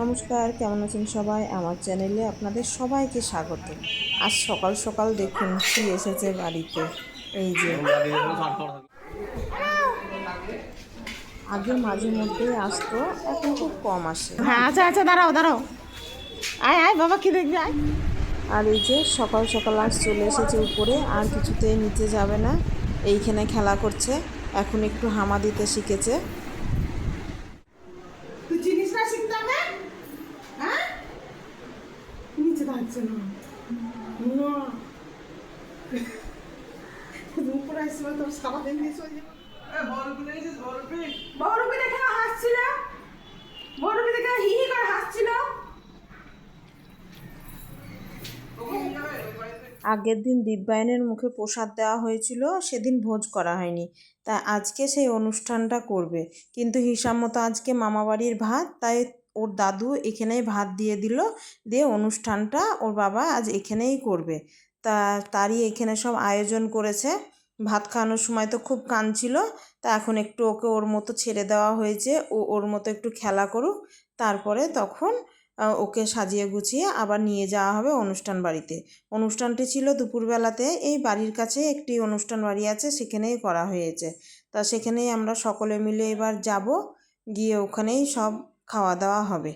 নমস্কার কেমন আছেন সবাই? আমার চ্যানেলে আপনাদের সবাইকে স্বাগত। আজ সকাল সকাল দেখুন কি এসেছে বাড়িতে। এই যে আগে মাঝে মধ্যে আসতো এখন খুব কম আসে। হ্যাঁ আচ্ছা আচ্ছা দাঁড়াও দাঁড়াও। আয় আয় বাবা কি দেখবি আয়। আর এই যে সকাল সকাল আজ চলে এসেছে উপরে আর কিছুতে নিচে যাবে না। এইখানে খেলা করছে এখন একটু হামা দিতে শিখেছে তুই চিনিস না শিখতে হবে হ্যাঁ নিচে দাঁড়াচ্ছে না না উপরে আসছিল তোর সারাদিন দিয়ে চলে যাব বড়রূপী দেখে হাসছিল বড়রূপী দেখে হি হি করে হাসছিল আগের দিন দিব্যায়নের মুখে প্রসাদ দেওয়া হয়েছিল সেদিন ভোজ করা হয়নি। তা আজকে সেই অনুষ্ঠানটা করবে। কিন্তু হিসাব মতো আজকে মামাবাড়ির ভাত তাই ওর দাদু এখানেই ভাত দিয়ে দিল, দিয়ে অনুষ্ঠানটা ওর বাবা আজ এখানেই করবে। তা, তারই এখানে সব আয়োজন করেছে। ভাত খাওয়ানোর সময় তো খুব কাঁদছিল, তা এখন একটু ওকে ওর মতো ছেড়ে দেওয়া হয়েছে, ও ওর মতো একটু খেলা করুক। তারপরে তখন ওকে সাজিয়ে গুছিয়ে আবার নিয়ে যাওয়া হবে অনুষ্ঠান বাড়িতে। অনুষ্ঠানটি ছিল দুপুরবেলাতে, এই বাড়ির কাছে একটি অনুষ্ঠান বাড়ি আছে, সেখানেই করা হয়েছে। তা সেখানেই আমরা সকলে মিলে এবার যাব, গিয়ে ওখানেই সব খাওয়া দাওয়া হবে।